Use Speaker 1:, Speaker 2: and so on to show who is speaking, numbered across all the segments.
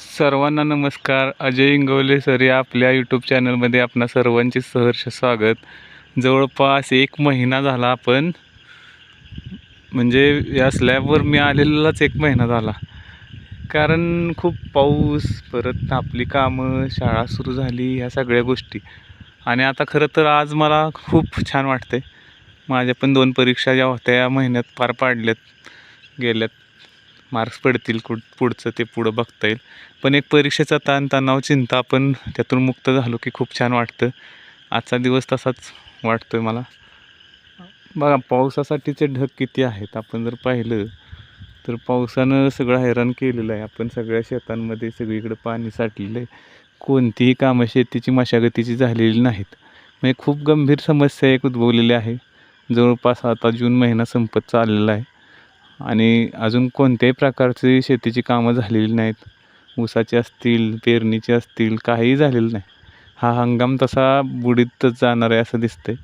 Speaker 1: सर्वांना नमस्कार. अजय इंगवले सर या आपल्या यूट्यूब चॅनलमध्ये आपणा सर्वांचे सहर्ष स्वागत. जवळपास एक महिना झाला आपण. म्हणजे या स्लॅबवर मी आलेलाच एक महिना झाला. कारण खूप पाऊस परत आपली कामं शाळा सुरू झाली ह्या सगळ्या गोष्टी. आणि आता खरं तर आज मला खूप छान वाटते माझ्या पण दोन परीक्षा ज्या होत्या या महिन्यात पार पाडल्यात. गेल्यात. मार्क्स पडतील कुठ पुढचं ते पुढं बघता येईल. पण एक परीक्षेचा ताण तणाव चिंता आपण त्यातून मुक्त झालो की खूप छान वाटतं. आजचा दिवस तसाच वाटतो आहे मला. बघा पावसासाठीचे ढग किती आहेत? आपण जर पाहिलं तर पावसानं सगळं हैराण केलेलं आहे. आपण सगळ्या शेतांमध्ये सगळीकडे पाणी साठलेलं आहे. कोणतीही कामं शेतीची मशागतीची झालेली नाहीत. म्हणजे खूप गंभीर समस्या एक उद्भवलेली आहे. जवळपास आता जून महिना संपत चाललेला आहे. आणि अजून कोणत्याही प्रकारची शेतीची कामं झालेली नाहीत. ऊसाची असतील पेरणीची असतील काहीही झालेलं नाही. हा हंगाम तसा बुडीतच जाणार आहे असं दिसतंय.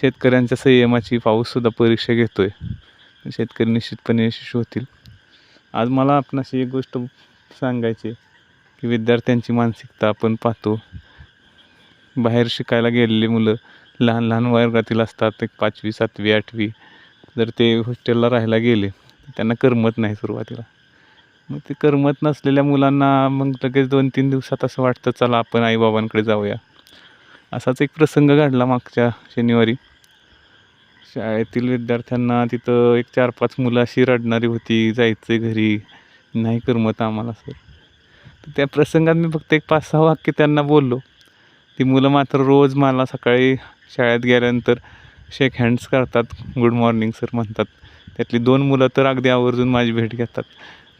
Speaker 1: शेतकऱ्यांच्या संयमाची पाऊससुद्धा परीक्षा घेतो आहे शेतकरी निश्चितपणे यशस्वी होतील. आज मला आपणाशी एक गोष्ट सांगायची की विद्यार्थ्यांची मानसिकता आपण पाहतो. बाहेर शिकायला गेलेली मुलं लहान लहान वर्गातील असतात एक पाचवी सातवी आठवी. जर ते हॉस्टेलला राहायला गेले त्यांना करमत नाही सुरुवातीला. मग ते करमत नसलेल्या मुलांना मग लगेच दोन तीन दिवसात असं वाटतं चला आपण आईबाबांकडे जाऊया. असाच एक प्रसंग घडला मागच्या शनिवारी. शाळेतील विद्यार्थ्यांना तिथं एक चार पाच मुलं अशी रडणारी होती जायचं घरी नाही करमत आम्हाला सर. तर त्या प्रसंगात मी फक्त एक पाच सहा वाक्य त्यांना बोललो. ती मुलं मात्र रोज मला सकाळी शाळेत गेल्यानंतर शेक हँड्स करतात गुड मॉर्निंग सर म्हणतात. त्यातली दोन मुलं तर अगदी आवर्जून माझी भेट घेतात.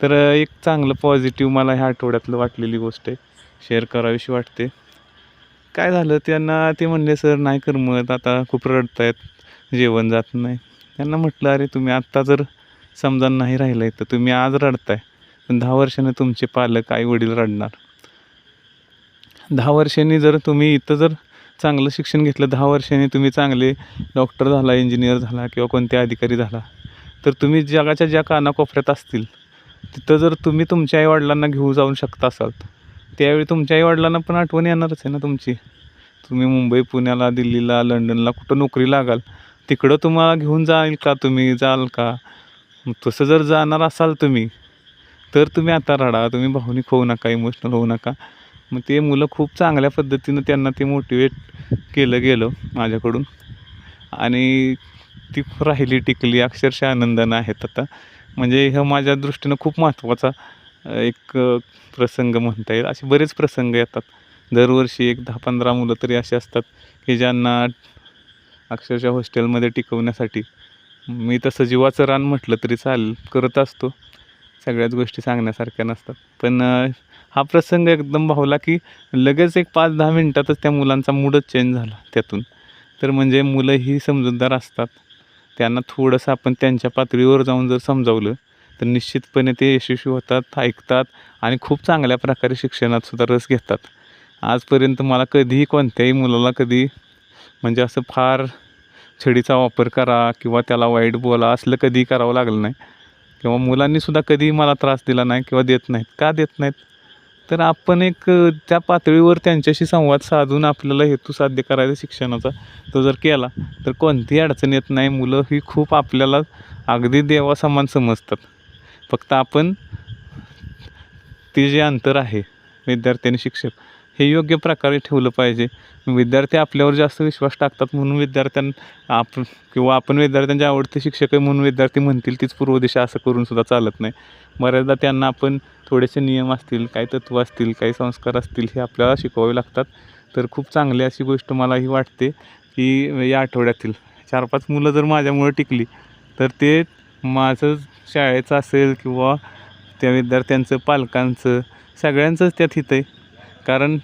Speaker 1: तर एक चांगलं पॉझिटिव्ह मला ह्या आठवड्यातलं वाटलेली गोष्ट आहे. शेअर करावीशी वाटते. काय झालं त्यांना ते म्हणले सर नाही करमत. आता खूप रडतायत. जेवण जात नाही. त्यांना म्हटलं अरे तुम्ही आत्ता जर समजा नाही राहिलं आहे तर तुम्ही आज रडताय. पण दहा वर्षाने तुमचे पालक आई वडील रडणार. दहा वर्षांनी जर तुम्ही इथं जर चांगलं शिक्षण घेतलं दहा वर्षांनी तुम्ही चांगले डॉक्टर झाला इंजिनियर झाला किंवा कोणते अधिकारी झाला तर तुम्ही जगाच्या ज्या कानाकोपऱ्यात असतील तिथं जर तुम्ही तुमच्या आईवडिलांना घेऊन जाऊ शकता असाल त्यावेळी तुमच्या आईवडिलांना पण आठवण येणारच आहे ना तुमची. तुम्ही मुंबई पुण्याला दिल्लीला लंडनला कुठं नोकरी लागाल तिकडं तुम्हाला घेऊन जाईल का तुम्ही? जाल का? तसं जर जाणार असाल तुम्ही तर तुम्ही आता रडा. तुम्ही भावनिक होऊ नका इमोशनल होऊ नका. मग ते मुलं खूप चांगल्या पद्धतीनं त्यांना ते मोटिवेट केलं गेलं माझ्याकडून. आणि ती राहिली टिकली अक्षरशः आनंदानं आहेत आता. म्हणजे हे माझ्या दृष्टीनं खूप महत्त्वाचा एक प्रसंग म्हणता येईल. असे बरेच प्रसंग येतात. दरवर्षी एक दहा पंधरा मुलं तरी अशी असतात की ज्यांना अक्षरशः हॉस्टेलमध्ये टिकवण्यासाठी मी तसं जीवाचं रान म्हटलं तरी चालेल करत असतो. सगळ्याच गोष्टी सांगण्यासारख्या नसतात. पण हा प्रसंग एकदम भावला की लगेच एक पाच दहा मिनटातच त्या मुलांचा मूडच चेंज झाला त्यातून. तर म्हणजे मुलं ही समजूतदार असतात. त्यांना थोडंसं आपण त्यांच्या पातळीवर जाऊन जर समजावलं तर निश्चितपणे ते यशस्वी होतात ऐकतात आणि खूप चांगल्या प्रकारे शिक्षणात सुद्धा रस घेतात. आजपर्यंत मला कधीही कोणत्याही मुलाला कधी म्हणजे असं फार छडीचा वापर करा किंवा त्याला वाईट बोला असलं कधीही करावं लागलं नाही. किंवा मुलांनीसुद्धा कधीही मला त्रास दिला नाही किंवा देत नाहीत. का देत नाहीत? तर आपण एक त्या पातळीवर त्यांच्याशी संवाद साधून आपल्याला हेतू साध्य करायचा शिक्षणाचा तो जर केला तर कोणतीही अडचण येत नाही. मुलं ही खूप आपल्याला अगदी देवासमान समजतात. फक्त आपण ते जे अंतर आहे विद्यार्थी आणि शिक्षक हे योग्य प्रकारे ठेवलं पाहिजे. विद्यार्थी आपल्यावर जास्त विश्वास टाकतात म्हणून विद्यार्थ्यां आप किंवा आपण विद्यार्थ्यांचे आवडते शिक्षक आहे म्हणून विद्यार्थी म्हणतील तीच पूर्व दिशा असं करून सुद्धा चालत नाही. बऱ्याचदा त्यांना आपण थोडेसे नियम असतील काही तत्त्व असतील काही संस्कार असतील हे आपल्याला शिकवावे लागतात. तर खूप चांगली अशी गोष्ट मला ही वाटते की या आठवड्यातील चार पाच मुलं जर माझ्यामुळे टिकली तर ते माझं शाळेचं असेल किंवा त्या विद्यार्थ्यांचं पालकांचं सगळ्यांचंच त्यात हित आहे. कारण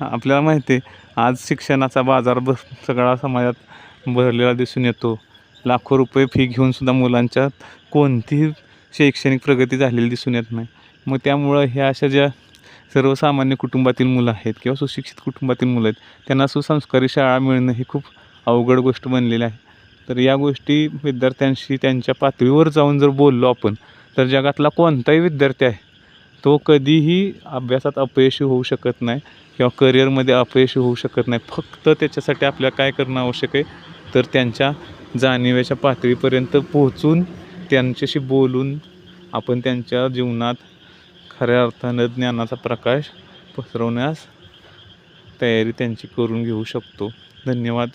Speaker 1: आपल्याला माहिती आहे आज शिक्षणाचा बाजार ब सगळा समाजात भरलेला दिसून येतो. लाखो रुपये फी घेऊनसुद्धा मुलांच्या कोणतीही शैक्षणिक प्रगती झालेली दिसून येत नाही. मग त्यामुळं ह्या अशा ज्या सर्वसामान्य कुटुंबातील मुलं आहेत किंवा सुशिक्षित कुटुंबातील मुलं आहेत त्यांना सुसंस्कारी शाळा मिळणं ही खूप अवघड गोष्ट बनलेली आहे. तर या गोष्टी विद्यार्थ्यांशी त्यांच्या पातळीवर जाऊन जर बोललो आपण तर जगातला कोणताही विद्यार्थी आहे तो कधीही अभ्यासात अपयशी होऊ शकत नाही किंवा करिअरमध्ये अपयशी होऊ शकत नाही. फक्त त्याच्यासाठी आपल्याला काय करणं आवश्यक आहे? तर त्यांच्या जाणिवेच्या पातळीपर्यंत पोहोचून त्यांच्याशी बोलून आपण त्यांच्या जीवनात खऱ्या अर्थानं ज्ञानाचा प्रकाश पसरवण्यास तयारी त्यांची करून घेऊ शकतो. धन्यवाद.